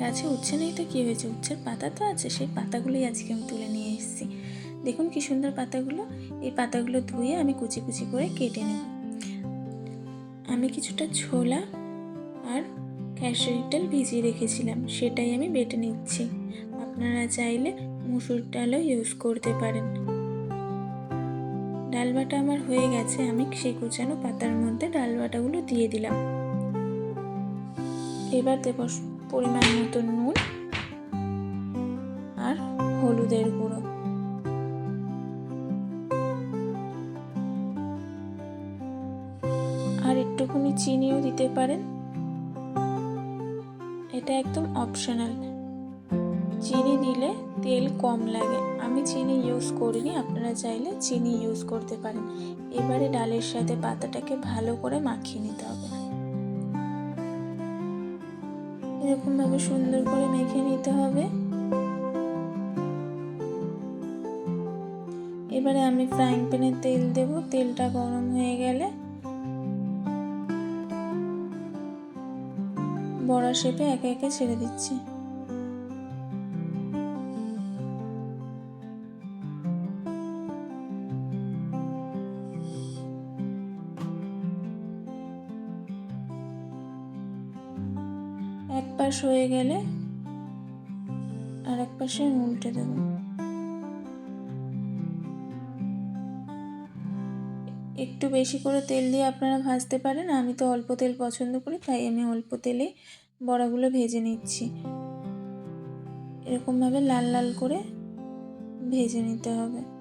গাছে উচ্ছে নেই তো কী হয়েছে? উচ্ছের পাতা তো আছে, সেই পাতাগুলোই আজকে আমি তুলে নিয়ে এসেছি। দেখুন কি সুন্দর পাতাগুলো। এই পাতাগুলো ধুয়ে আমি কুচি কুচি করে কেটে নেব। আমি কিছুটা ছোলা আর ক্যাশারি ডাল ভিজিয়ে রেখেছিলাম, সেটাই আমি বেটে নিচ্ছি। আপনারা চাইলে মুসুর ডালও ইউজ করতে পারেন। ডাল বাটা আমার হয়ে গেছে, আমি সেই কুচানো পাতার মধ্যে ডাল বাটাগুলো দিয়ে দিলাম। এবার দেব পরিমাণ মতো নুন আর হলুদের গুঁড়ো। আর একটুখানি চিনিও দিতে পারেন। এটা একদম অপশনাল চিনি দিলে তেল কম লাগে। আমি চিনি ইউজ করিনি, আপনারা চাইলে চিনি ইউজ করতে পারেন। এবারে ডালের সাথে পাতাটাকে ভালো করে মাখিয়ে নিতে হবে। এরকমভাবে সুন্দর করে মেখে নিতে হবে। এবারে আমি ফ্রাইং প্যানে তেল দেব, তেলটা গরম হয়ে গেলে বড়া শেপে একে একে ছেড়ে দিচ্ছি। এক পাশ হয়ে গেলে আর এক পাশে উল্টে দেব। একটু বেশি করে তেল দিয়ে আপনারা ভাজতে পারেন, আমি তো অল্প তেল পছন্দ করি, তাই আমি অল্প তেলে বড়াগুলো ভেজে নিচ্ছি। এরকমভাবে লাল লাল করে ভেজে নিতে হবে।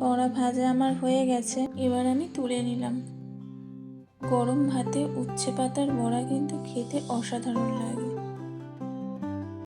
বড়া ভাজা আমার হয়ে গেছে, এবার আমি তুলে নিলাম। গরম ভাতে উচ্ছে পাতার বড়া কিন্তু খেতে অসাধারণ লাগে।